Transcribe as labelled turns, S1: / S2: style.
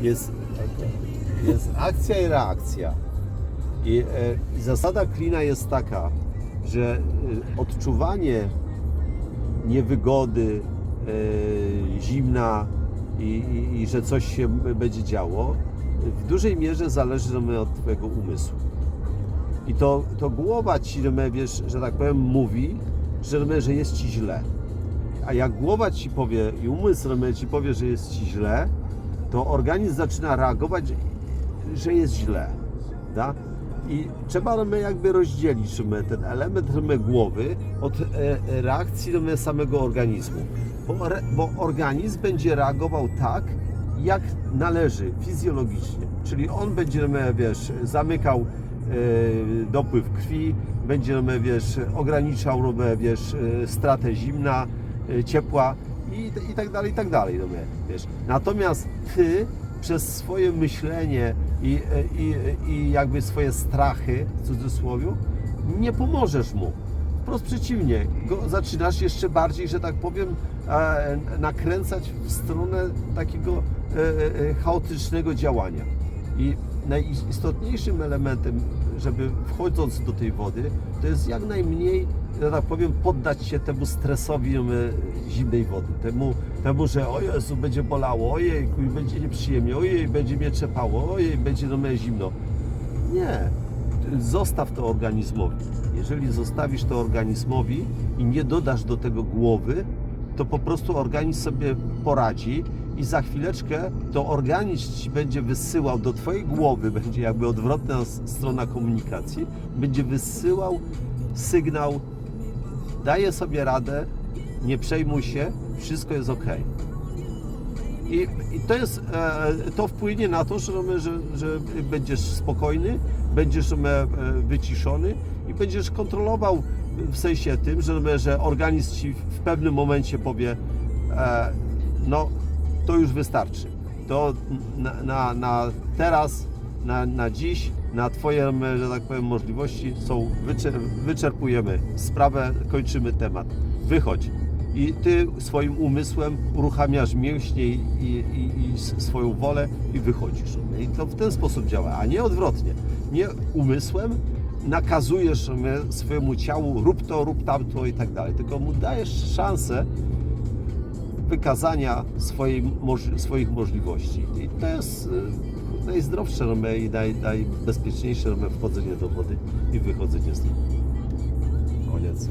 S1: jest, jest akcja i reakcja. I, e, zasada klina jest taka, że e, odczuwanie niewygody, e, zimna i, i, i że coś się będzie działo, w dużej mierze zależy od Twojego umysłu. I to, to głowa ci, wiesz, że tak powiem, mówi, że, że jest ci źle. A jak głowa ci powie i umysł ci powie, że jest ci źle, to organizm zaczyna reagować, że jest źle. Da? I trzeba romy jakby rozdzielić romy, ten element romy głowy od e, reakcji romy samego organizmu. Bo, bo organizm będzie reagował tak, jak należy fizjologicznie. Czyli on będzie, romy, wiesz, zamykał e, dopływ krwi, będzie, romy, wiesz, ograniczał romy, wiesz, e, stratę zimna, ciepła i, i tak dalej, i tak dalej. romy, Wiesz. Natomiast ty przez swoje myślenie i, i, i jakby swoje strachy, w cudzysłowie, nie pomożesz mu. Wprost przeciwnie, go zaczynasz jeszcze bardziej, że tak powiem, e, nakręcać w stronę takiego e, e, chaotycznego działania. I najistotniejszym elementem, żeby wchodząc do tej wody, to jest jak najmniej, że tak powiem, poddać się temu stresowi e, zimnej wody. Temu, temu że o Jezu, będzie bolało, ojej, będzie nieprzyjemnie, ojej, będzie mnie trzepało, ojej, będzie do mnie zimno. Nie. Zostaw to organizmowi. Jeżeli zostawisz to organizmowi i nie dodasz do tego głowy, to po prostu organizm sobie poradzi i za chwileczkę to organizm ci będzie wysyłał do twojej głowy, będzie jakby odwrotna strona komunikacji, będzie wysyłał sygnał, daję sobie radę, nie przejmuj się, wszystko jest ok. I, i to, jest, e, to wpłynie na to, że, że, że będziesz spokojny, będziesz e, wyciszony i będziesz kontrolował w sensie tym, że, że organizm ci w pewnym momencie powie e, no to już wystarczy. To na, na, na teraz, na, na dziś, na Twoje, że tak powiem, możliwości są, wyczer, wyczerpujemy sprawę, kończymy temat. Wychodź. I Ty swoim umysłem uruchamiasz mięśnie i, i, i, swoją wolę i wychodzisz. I to w ten sposób działa, a nie odwrotnie. Nie umysłem nakazujesz swojemu ciału rób to, rób tamto i tak dalej, tylko mu dajesz szansę wykazania swojej, swoich możliwości. I to jest y, najzdrowsze romy i naj, najbezpieczniejsze romy wchodzenie do wody i wychodzenie z niej. Koniec.